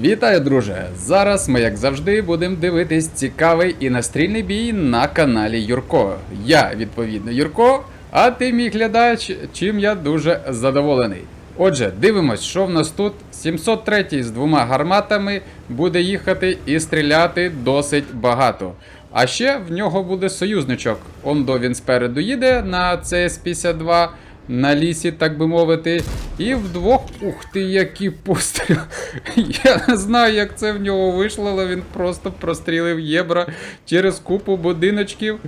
Вітаю, друже! Зараз ми, як завжди, будемо дивитись цікавий і настрільний бій на каналі Юрко. Я, відповідно, Юрко, а ти, мій глядач, чим я дуже задоволений. Отже, дивимось, що в нас тут. 703 з двома гарматами буде їхати і стріляти досить багато. А ще в нього буде союзничок. Ондо він спереду їде на CS-52 на лісі, так би мовити. І вдвох. Ух ти, який постріл. Я не знаю, як це в нього вийшло, але він просто прострілив єбра через купу будиночків.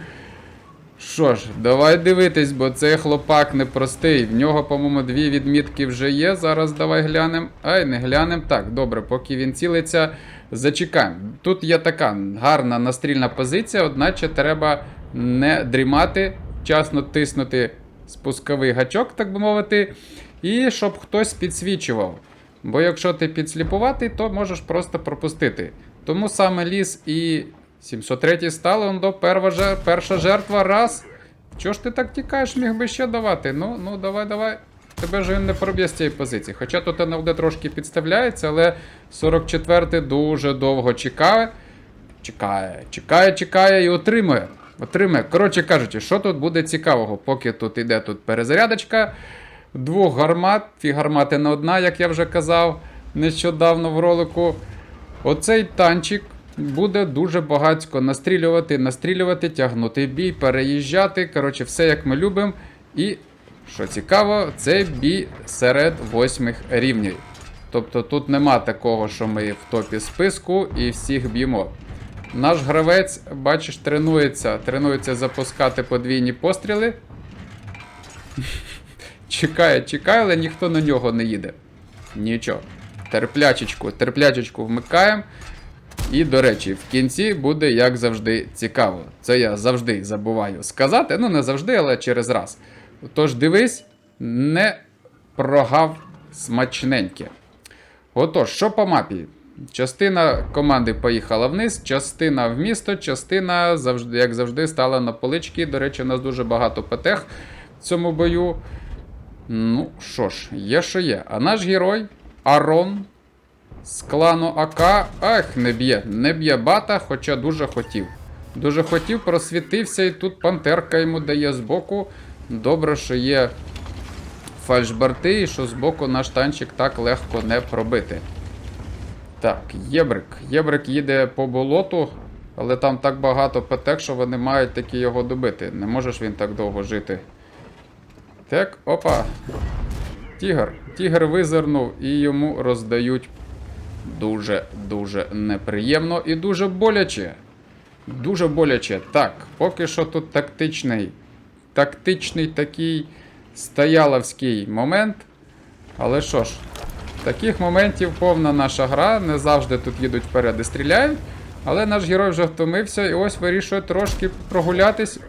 Що ж, давай дивитись, бо цей хлопак непростий. В нього, по-моєму, дві відмітки вже є. Зараз давай глянемо. Ай, не глянемо. Так, добре, поки він цілиться, зачекаємо. Тут є така гарна настрільна позиція, одначе треба не дрімати, вчасно тиснути спусковий гачок, так би мовити, і щоб хтось підсвічував. Бо якщо ти підсліпуватий, то можеш просто пропустити. Тому саме ліс і 703 стали, он до перша жертва раз. Чого ж ти так тікаєш, міг би ще давати? Ну, ну давай, давай. Тебе ж він не проб'є з цієї позиції. Хоча тут НЛД трошки підставляється, але 44-й дуже довго чекає. Чекає, чекає, чекає і отримує. Отримує. Коротше кажучи, що тут буде цікавого, поки тут іде тут перезарядочка. Двох гармат, дві гармати не одна, як я вже казав нещодавно в ролику. Оцей танчик буде дуже багатько настрілювати, настрілювати, тягнути бій, переїжджати. Коротше, все як ми любимо. І, що цікаво, це бій серед восьмих рівнів. Тобто тут нема такого, що ми в топі списку і всіх б'ємо. Наш гравець, бачиш, тренується, тренується запускати подвійні постріли. Чекає, чекає, але ніхто на нього не їде. Нічого. Терплячечку, терплячечку вмикаємо. І, до речі, в кінці буде, як завжди, цікаво. Це я завжди забуваю сказати. Ну, не завжди, але через раз. Тож дивись, не прогав смачненьке. Отож, що по мапі? Частина команди поїхала вниз, частина в місто, частина, завжди, як завжди, стала на полички. До речі, у нас дуже багато ПТХ в цьому бою. Ну що ж, є що є. А наш герой Арон з клану АК. Ах, не б'є, не б'є бата, хоча дуже хотів. Дуже хотів, просвітився, і тут пантерка йому дає збоку. Добре, що є фальшбарти, і що збоку наш танчик так легко не пробити. Так, Єбрик. Єбрик їде по болоту, але там так багато ПТ, що вони мають таки його добити. Не можеш він так довго жити. Так, опа. Тігр. Тігр визирнув і йому роздають дуже-дуже неприємно і дуже боляче. Дуже боляче. Так, поки що тут тактичний. Тактичний такий стояловський момент. Але що ж, таких моментів повна наша гра. Не завжди тут їдуть вперед і стріляють. Але наш герой вже втомився і ось вирішує трошки прогулятись.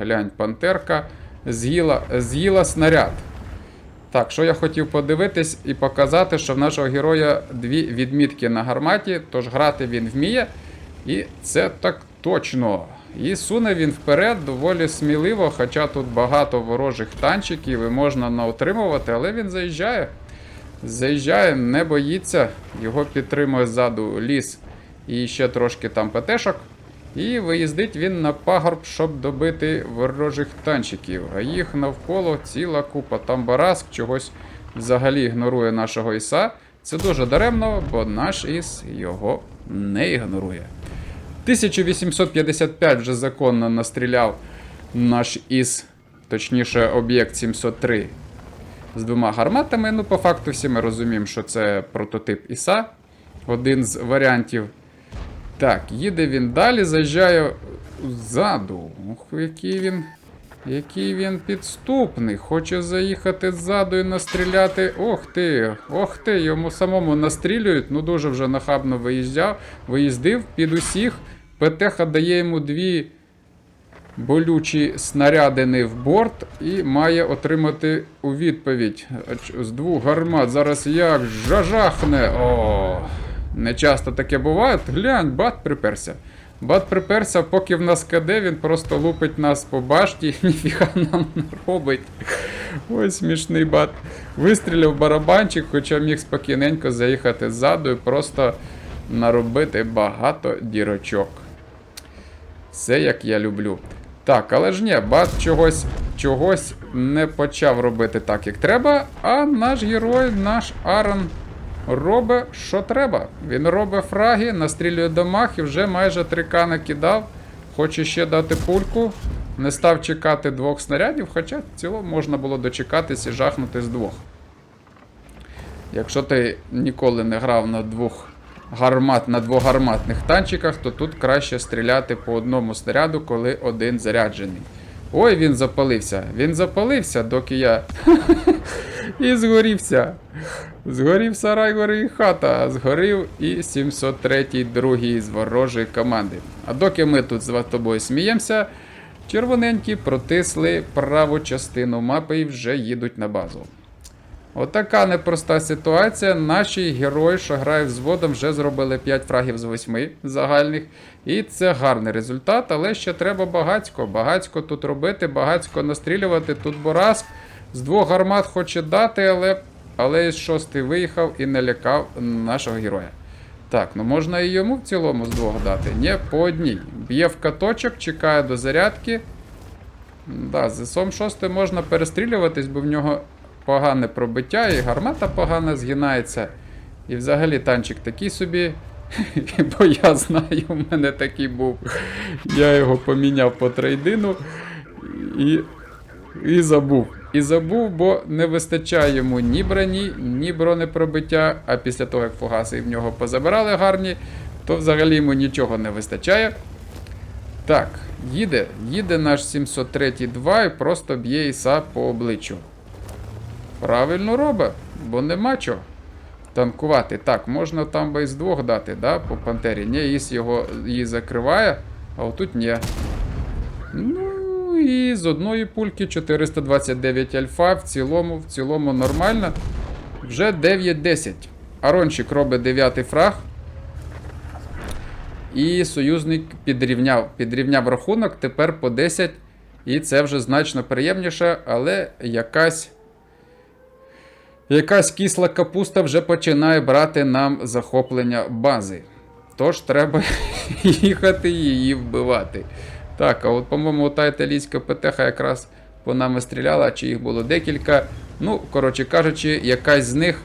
Глянь, пантерка з'їла, з'їла снаряд. Так, що я хотів подивитись і показати, що в нашого героя дві відмітки на гарматі, тож грати він вміє. І це так точно. І суне він вперед доволі сміливо, хоча тут багато ворожих танчиків і можна наотримувати, але він заїжджає. Заїжджає, не боїться, його підтримує ззаду ліс і ще трошки там ПТшок. І виїздить він на пагорб, щоб добити ворожих танчиків. А їх навколо ціла купа. Там Бараск чогось взагалі ігнорує нашого Іса. Це дуже даремно, бо наш Іс його не ігнорує. 1855 вже законно настріляв наш Іс, точніше, об'єкт 703 з двома гарматами. Ну, по факту, всі ми розуміємо, що це прототип Іса. Один з варіантів. Так, їде він далі, заїжджає ззаду. Ох, який він. Який він підступний. Хоче заїхати ззаду і настріляти. Ох ти, ох ти, йому самому настрілюють. Ну дуже вже нахабно виїжджав, виїздив під усіх. ПТХ дає йому дві болючі снарядини в борт і має отримати у відповідь з двох гармат. Зараз як жажахне. О, не часто таке буває. Глянь, бат приперся. Бат приперся, поки в нас КД, він просто лупить нас по башті, і ніфіга нам не робить. Ой, смішний бат. Вистріляв барабанчик, хоча міг спокійненько заїхати ззаду і просто наробити багато дірочок. Все як я люблю. Так, але ж ні, бат чогось, чогось не почав робити так, як треба, а наш герой, наш Арон, робить, що треба. Він робить фраги, настрілює домах і вже майже 3К накидав. Хоче ще дати пульку. Не став чекати двох снарядів, хоча цілому можна було дочекатись і жахнути з двох. Якщо ти ніколи не грав на двох гармат, на двогарматних танчиках, то тут краще стріляти по одному снаряду, коли один заряджений. Ой, він запалився. Він запалився, доки я. І згорівся. Згорів сарай, гори і хата, згорів і 703-й другий з ворожої команди. А доки ми тут з тобою сміємося, червоненькі протисли праву частину мапи і вже їдуть на базу. Отака непроста ситуація. Наші герої, що грають взводом, вже зробили 5 фрагів з 8 загальних. І це гарний результат, але ще треба багацько. Багацько тут робити, багацько настрілювати. Тут Борас з двох гармат хоче дати, але, але із шостий виїхав і не лякав нашого героя. Так, ну можна і йому в цілому з двох дати. Ні, по одній. Б'є в каточок, чекає до зарядки. Да, з СОМ 6 можна перестрілюватись, бо в нього погане пробиття, і гармата погано згинається. І взагалі танчик такий собі. Бо я знаю, у мене такий був. Я його поміняв по трейдину і, і забув. І забув, бо не вистачає йому ні броні, ні бронепробиття. А після того, як фугаси в нього позабирали гарні, то взагалі йому нічого не вистачає. Так, їде, їде наш 703-2 і просто б'є Іса по обличчю. Правильно робить, бо нема чого танкувати. Так, можна там би із двох дати, да, по пантері. Ні, Іс його її закриває, а отут ні. Ну і з одної пульки 429 альфа. В цілому, в цілому нормально. Вже 9-10. Арончик робить 9 фраг. І союзник підрівняв, підрівняв рахунок тепер по 10. І це вже значно приємніше, але якась. Якась кисла капуста вже починає брати нам захоплення бази. Тож треба їхати її вбивати. Так, а от, по-моєму, та італійська ПТХ якраз по нами стріляла, чи їх було декілька. Ну, коротше кажучи, якась з них.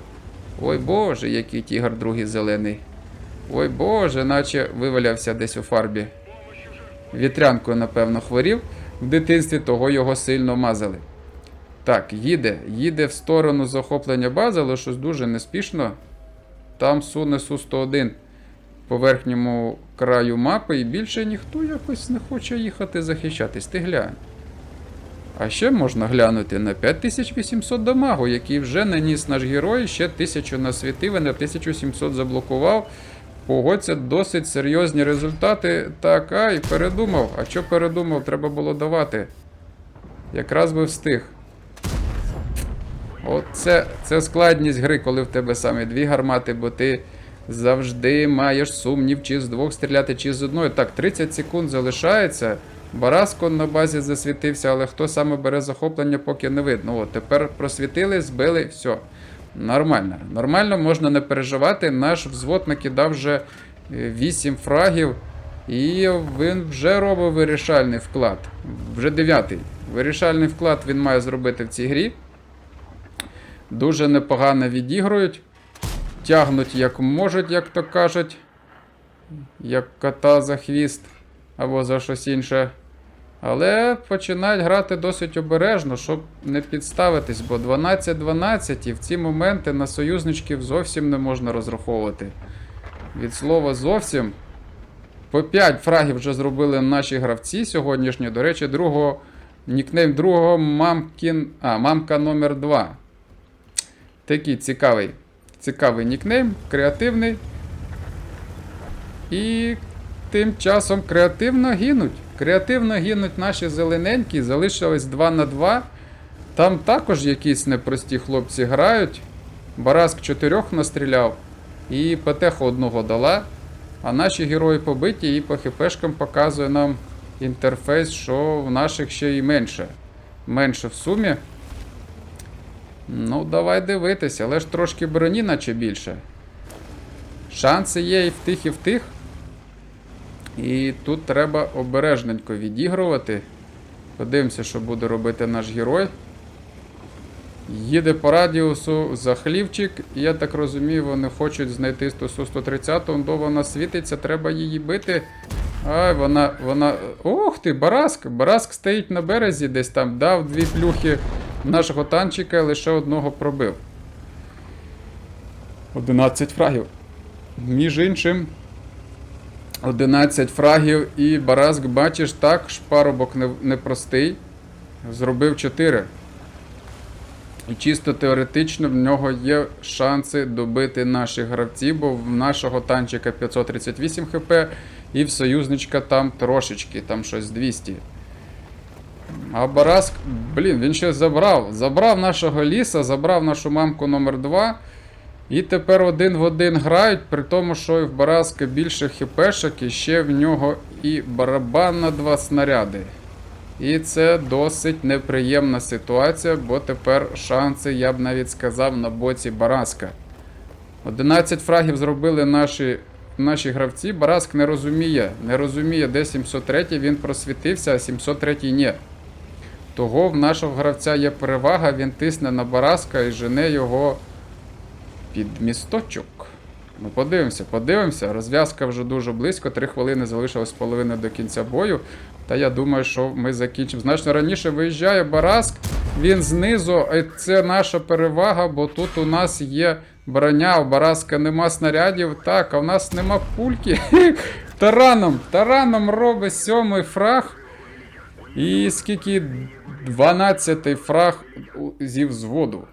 Ой Боже, який тігр другий зелений. Ой Боже, наче вивалявся десь у фарбі. Вітрянкою, напевно, хворів. В дитинстві того його сильно мазали. Так, їде, їде в сторону захоплення бази, але щось дуже неспішно. Там суне Су-101 по верхньому краю мапи, і більше ніхто якось не хоче їхати захищатись. Ти глянь. А ще можна глянути на 5800 дамагу, який вже наніс наш герой, ще 1000 насвітив і на 1700 заблокував. Погодься, досить серйозні результати. Так, а, і передумав. А що передумав? Треба було давати. Якраз би встиг. От це, складність гри, коли в тебе саме дві гармати, бо ти завжди маєш сумнів, чи з двох стріляти, чи з одної. Так, 30 секунд залишається. Бараско на базі засвітився, але хто саме бере захоплення, поки не видно. От, тепер просвітили, збили, все. Нормально. Нормально, можна не переживати. Наш взвод накидав вже 8 фрагів. І він вже робить вирішальний вклад. Вже дев'ятий. Вирішальний вклад він має зробити в цій грі. Дуже непогано відігрують. Тягнуть як можуть, як то кажуть. Як кота за хвіст або за щось інше. Але починають грати досить обережно, щоб не підставитись, бо 12-12 і в ці моменти на союзничків зовсім не можна розраховувати. Від слова зовсім. По 5 фрагів вже зробили наші гравці сьогоднішні. До речі, другого нікнейм другого мамкін. А, мамка номер 2 Такий цікавий цікавий нікнейм, креативний. І тим часом креативно гинуть. Креативно гинуть наші зелененькі, залишились 2 на 2. Там також якісь непрості хлопці грають. Бараск чотирьох настріляв і ПТХ одного дала. А наші герої побиті і по хпшкам показує нам інтерфейс, що в наших ще й менше. Менше в сумі. Ну, давай дивитися, але ж трошки броні, наче більше. Шанси є і в тих, і в тих. І тут треба обережненько відігрувати. Подивимося, що буде робити наш герой. Їде по радіусу за хлівчик, я так розумію, вони хочуть знайти 130 до вона світиться, треба її бити. Ай, вона, вона. Ох ти, Бараск! Бараск стоїть на березі, десь там дав дві плюхи нашого танчика, лише одного пробив. 11 фрагів. Між іншим, 11 фрагів і Бараск, бачиш, так, шпаробок непростий. Зробив 4. І чисто теоретично в нього є шанси добити наших гравців, бо в нашого танчика 538 хп, і в союзничка там трошечки, там щось 200. А Бараск, блін, він ще забрав. Забрав нашого ліса, забрав нашу мамку номер 2 І тепер один в один грають, при тому, що і в Бараска більше хпшок, і ще в нього і барабан на два снаряди. І це досить неприємна ситуація, бо тепер шанси, я б навіть сказав, на боці Бараска. 11 фрагів зробили наші, наші гравці. Бараск не розуміє, не розуміє, де 703 він просвітився, а 703 ні. Того в нашого гравця є перевага, він тисне на Бараска і жене його під місточок. Ну, подивимося, подивимося. Розв'язка вже дуже близько. Три хвилини залишилось половини до кінця бою. Та я думаю, що ми закінчимо. Значно раніше виїжджає Бараск. Він знизу, і це наша перевага, бо тут у нас є броня, у Бараска нема снарядів. Так, а в нас нема пульки. Тараном, тараном робить сьомий фраг. І скільки 12 фраг зі взводу.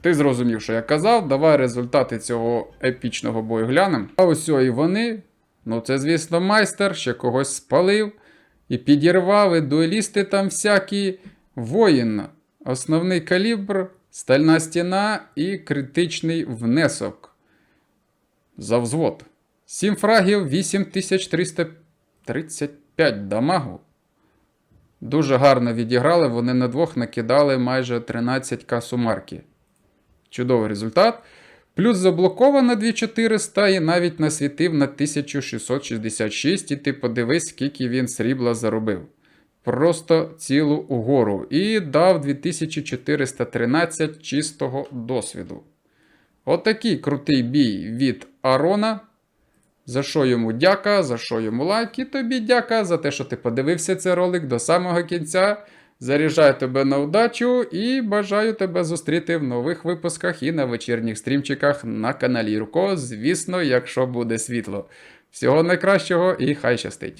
Ти зрозумів, що я казав. Давай результати цього епічного бою глянемо. А ось і вони. Ну, це, звісно, майстер, ще когось спалив і підірвав, і дуелісти там всякі. Воїн. Основний калібр, стальна стіна і критичний внесок. За взвод. 7 фрагів, 8335 дамагу. Дуже гарно відіграли, вони на двох накидали майже 13к сумарки. Чудовий результат. Плюс заблоковано 2400 і навіть насвітив на 1666. І ти подивись, скільки він срібла заробив. Просто цілу угору. І дав 2413 чистого досвіду. Отакий крутий бій від Арона. За що йому дяка, за що йому лайк, і тобі дяка за те, що ти подивився цей ролик до самого кінця. Заряджаю тебе на удачу і бажаю тебе зустріти в нових випусках і на вечірніх стрімчиках на каналі Юрко, звісно, якщо буде світло. Всього найкращого і хай щастить!